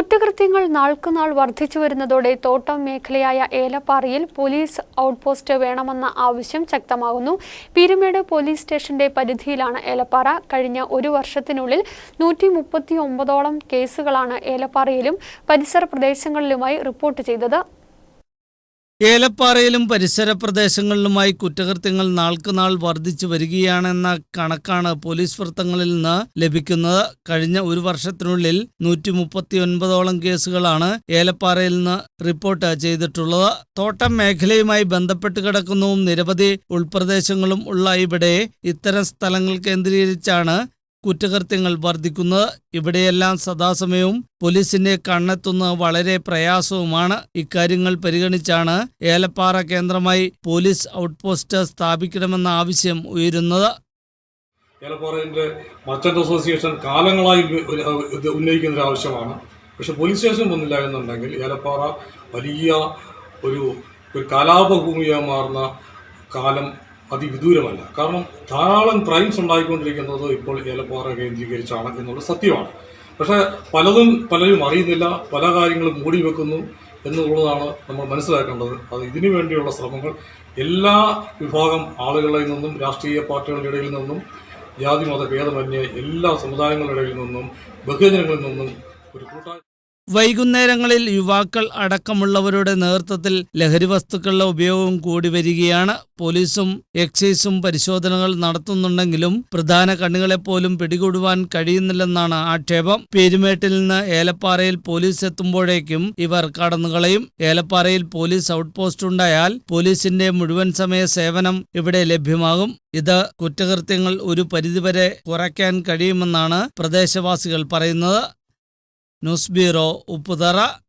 കുറ്റകൃത്യങ്ങൾ നാൾക്കുനാൾ വർദ്ധിച്ചു വരുന്നതോടെ തോട്ടം മേഖലയായ ഏലപ്പാറയിൽ പോലീസ് ഔട്ട്പോസ്റ്റ് വേണമെന്ന ആവശ്യം ശക്തമാകുന്നു. പീരുമേട് പോലീസ് സ്റ്റേഷന്റെ പരിധിയിലാണ് ഏലപ്പാറ. കഴിഞ്ഞ ഒരു വർഷത്തിനുള്ളിൽ നൂറ്റി മുപ്പത്തി ഒമ്പതോളം കേസുകളാണ് ഏലപ്പാറയിലും പരിസര പ്രദേശങ്ങളിലുമായി റിപ്പോർട്ട് ചെയ്തത്. ഏലപ്പാറയിലും പരിസര പ്രദേശങ്ങളിലുമായി കുറ്റകൃത്യങ്ങൾ നാൾക്കുനാൾ വർദ്ധിച്ചു വരികയാണെന്ന കണക്കാണ് പോലീസ് വൃത്തങ്ങളിൽ നിന്ന് ലഭിക്കുന്നത്. കഴിഞ്ഞ ഒരു വർഷത്തിനുള്ളിൽ നൂറ്റി മുപ്പത്തിയൊൻപതോളം കേസുകളാണ് ഏലപ്പാറയിൽ നിന്ന് റിപ്പോർട്ട് ചെയ്തിട്ടുള്ളത്. തോട്ടം മേഖലയുമായി ബന്ധപ്പെട്ട് കിടക്കുന്നതും നിരവധി ഉൾപ്രദേശങ്ങളും ഉള്ള ഇവിടെ ഇത്തരം സ്ഥലങ്ങൾ കേന്ദ്രീകരിച്ചാണ് കുറ്റകൃത്യങ്ങൾ വർദ്ധിക്കുന്നത്. ഇവിടെയെല്ലാം സദാസമയവും പോലീസിന്റെ കണ്ണെത്തുന്നത് വളരെ പ്രയാസവുമാണ്. ഇക്കാര്യങ്ങൾ പരിഗണിച്ചാണ് ഏലപ്പാറ കേന്ദ്രമായി പോലീസ് ഔട്ട്പോസ്റ്റ് സ്ഥാപിക്കണമെന്ന ആവശ്യം ഉയരുന്നത്. ഏലപ്പാറയിന്റെ മർച്ചന്റ് അസോസിയേഷൻ കാലങ്ങളായി ഉന്ന- ഉന്നയിക്കുന്ന ഒരു ആവശ്യമാണ്. പക്ഷെ പോലീസ് സ്റ്റേഷൻ വന്നില്ല എന്നുണ്ടെങ്കിൽ ഏലപ്പാറ വലിയ ഒരു ഒരു കലാപഭൂമിയായി മാറുന്ന കാലം അതിവിദൂരമല്ല. കാരണം ധാരാളം ക്രൈംസ് ഉണ്ടായിക്കൊണ്ടിരിക്കുന്നത് ഇപ്പോൾ ഏലപ്പാറ കേന്ദ്രീകരിച്ചാണ് എന്നുള്ള സത്യമാണ്. പക്ഷെ പലതും പലരും അറിയുന്നില്ല പല കാര്യങ്ങളും മൂടി വെക്കുന്നു എന്നുള്ളതാണ് നമ്മൾ മനസ്സിലാക്കേണ്ടത്. അത് ഇതിനു വേണ്ടിയുള്ള ശ്രമങ്ങൾ എല്ലാ വിഭാഗം ആളുകളിൽ നിന്നും രാഷ്ട്രീയ പാർട്ടികളുടെ ഇടയിൽ നിന്നും ജാതി മത ഭേദമന്യേ എല്ലാ സമുദായങ്ങളുടെ ഇടയിൽ നിന്നും ബഹുജനങ്ങളിൽ നിന്നും ഒരു കൂട്ടായ വൈകുന്നേരങ്ങളിൽ യുവാക്കൾ അടക്കമുള്ളവരുടെ നേതൃത്വത്തിൽ ലഹരി വസ്തുക്കളുടെ ഉപയോഗം കൂടി വരികയാണ്. പോലീസും എക്സൈസും പരിശോധനകൾ നടത്തുന്നുണ്ടെങ്കിലും പ്രധാന കണ്ണികളെപ്പോലും പിടികൂടുവാൻ കഴിയുന്നില്ലെന്നാണ് ആക്ഷേപം. പേരുമേട്ടിൽ നിന്ന് ഏലപ്പാറയിൽ പോലീസ് എത്തുമ്പോഴേക്കും ഇവർ കടന്നുകളയും. ഏലപ്പാറയിൽ പോലീസ് ഔട്ട് പോസ്റ്റ് ഉണ്ടായാൽ പോലീസിന്റെ മുഴുവൻ സമയ സേവനം ഇവിടെ ലഭ്യമാകും. ഇത് കുറ്റകൃത്യങ്ങൾ ഒരു പരിധിവരെ കുറയ്ക്കാൻ കഴിയുമെന്നാണ് പ്രദേശവാസികൾ പറയുന്നത്. نصبر وبدرا